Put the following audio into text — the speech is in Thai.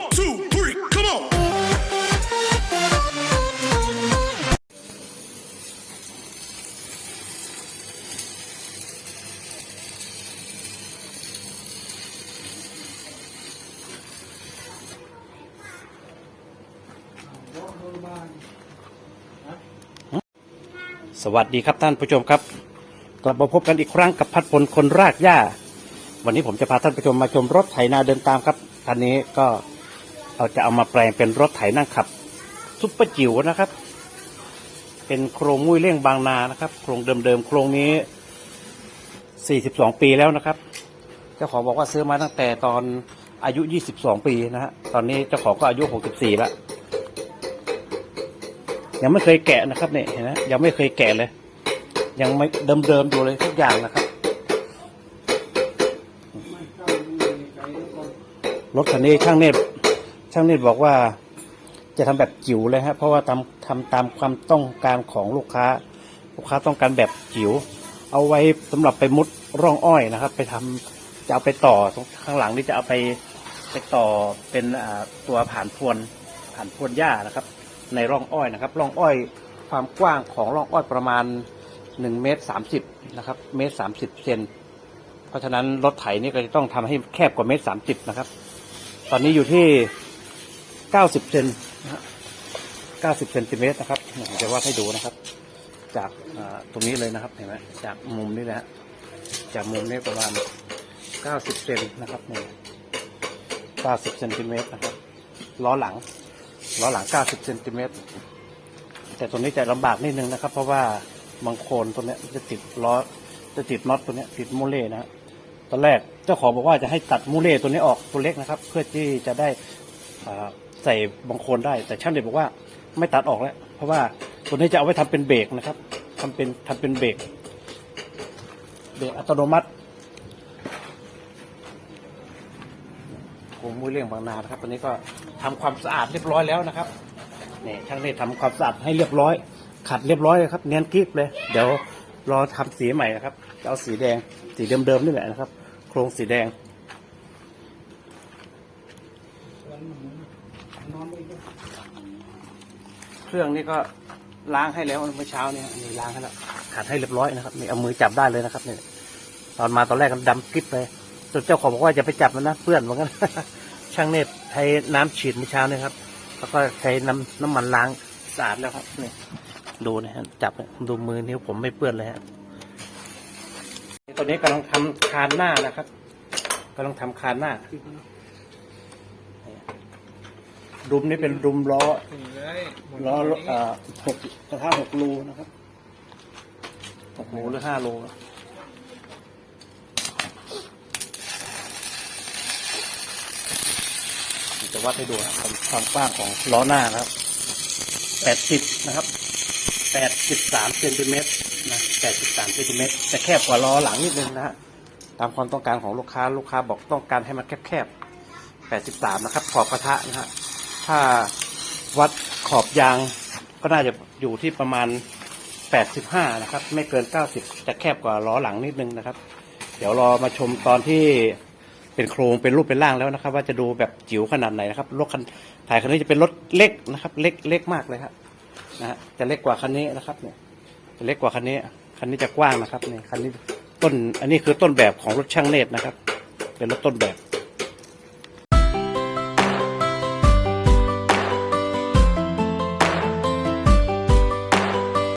One, two, three, come on. สวัสดีครับท่านผู้ชมครับ กลับมาพบกันอีกครั้งกับพัดพลคนรากหญ้า วันนี้ผมจะพาท่านผู้ชมมาชมรถไถนาเดินตามครับคันนี้ก็ เราจะเอามาแปลงเป็นรถไถนั่งขับซุปเปอร์จิ๋วนะครับ เป็นโครงมุ้ยเลี่ยงบางนานะครับ โครงเดิมๆโครงนี้ 42 ปีแล้วนะครับ เจ้าของบอกว่าซื้อมาตั้งแต่ตอนอายุ 22 ปีนะฮะ ตอนนี้เจ้าของก็อายุ 64 แล้ว ยังไม่เคยแกะนะครับเนี่ยเห็นไหมยังไม่เคยแกะเลย ยังไม่เดิมๆอยู่เลยทุกอย่างนะครับ รถคันนี้ช่างเนตร ช่างเนตรบอกว่าจะทำแบบจิ๋วเลยฮะเพราะว่าทำทำตามความต้องการของลูกค้า ลูกค้าต้องการแบบจิ๋วเอาไว้สำหรับไปมุดร่องอ้อยนะครับ ไปทำจะเอาไปต่อตรงข้างหลังนี่จะเอาไปไปต่อเป็นตัวผ่านพวนผ่านพวนหญ้านะครับ ในร่องอ้อยนะครับ ร่องอ้อยความกว้างของร่องอ้อยประมาณ1เมตร30นะครับเมตร30เซนเพราะฉะนั้นรถไถนี่ก็จะต้องทำให้แคบกว่าเมตร30นะครับ ตอนนี้อยู่ที่ 90เซนนะฮะ90เซนติเมตรนะครับผมจะวาดให้ดูนะครับ จากตรงนี้เลยนะครับเห็นไหมจากมุมนี้นะฮะจากมุมนี้ประมาณ90เซนนะครับนี่90เซนติเมตรนะครับล้อหลังล้อหลัง90เซนติเมตรแต่ตัวนี้จะลำบากนิดนึงนะครับ เพราะว่าบางโคนตัวเนี้ยจะติดล้อจะติดน็อตตัวเนี้ยติดมูเล่นะฮะตอนแรกเจ้าของบอกว่าจะให้ตัดมูเล่ตัวนี้ออกตัวเล็กนะครับ เพื่อที่จะได้ ใส่บางโคนได้ แต่ช่างเด็กบอกว่าไม่ตัดออกแล้ว เพราะว่าตัวนี้จะเอาไว้ทำเป็นเบรกนะครับทำเป็นทำเป็นเบรกเบรกอัตโนมัติผมมุ้ยเลี้ยงบางนานะครับตอนนี้ก็ทำความสะอาดเรียบร้อยแล้วนะครับนี่ช่างนี่ทำความสะอาดให้เรียบร้อย ขัดเรียบร้อยเลยครับ เนียนกริบเลย เดี๋ยวรอทำสีใหม่นะครับจะเอาสีแดงสีเดิมๆนี่แหละนะครับ โครงสีแดง เครื่องนี่ก็ล้างให้แล้วเมื่อเช้าเนี่ยนี่ล้างให้แล้วขัดให้เรียบร้อยนะครับนี่เอามือจับได้เลยนะครับนี่ตอนมาตอนแรกมันดำกริบเลยจนเจ้าของบอกว่าจะไปจับมันนะเพื่อนเหมือนกันช่างเนตใช้น้ำฉีดเมื่อเช้านี่ครับ แล้วก็ใช้น้ำน้ำมันล้างสะอาดแล้วครับนี่ดูนะฮะจับดูมือนิ้วผมไม่เปื้อนเลยฮะตอนนี้กำลังทำคานหน้านะครับกำลังทำคานหน้า ดุมนี่เป็นดุมล้อล้อเอ่อหกกระทะหกรูนะครับหกรูหรือห้ารูนะจะวัดให้ดูนะครับความกว้างของล้อหน้านะครับแปดสิบนะครับแปดสิบสามเซนติเมตรนะแปดสิบสามเซนติเมตรจะแคบกว่าล้อหลังนิดนึงนะฮะตามความต้องการของลูกค้าลูกค้าบอกต้องการให้มันแคบๆแปดสิบสามนะครับขอบกระทะนะฮะ ถ้าวัดขอบยางก็น่าจะอยู่ที่ประมาณ 85 นะครับ ไม่เกิน 90 จะแคบกว่าล้อหลังนิดนึงนะครับ เดี๋ยวรอมาชมตอนที่เป็นโครงเป็นรูปเป็นร่างแล้วนะครับ ว่าจะดูแบบจิ๋วขนาดไหนนะครับรถคันถ่ายคันนี้จะเป็นรถเล็กนะครับ เล็กเล็กมากเลยครับนะฮะจะเล็กกว่าคันนี้นะครับเนี่ยจะเล็กกว่าคันนี้คันนี้จะกว้างนะครับเนี่ยคันนี้ต้นอันนี้คือต้นแบบของรถช่างเนตรนะครับ เป็นรถต้นแบบ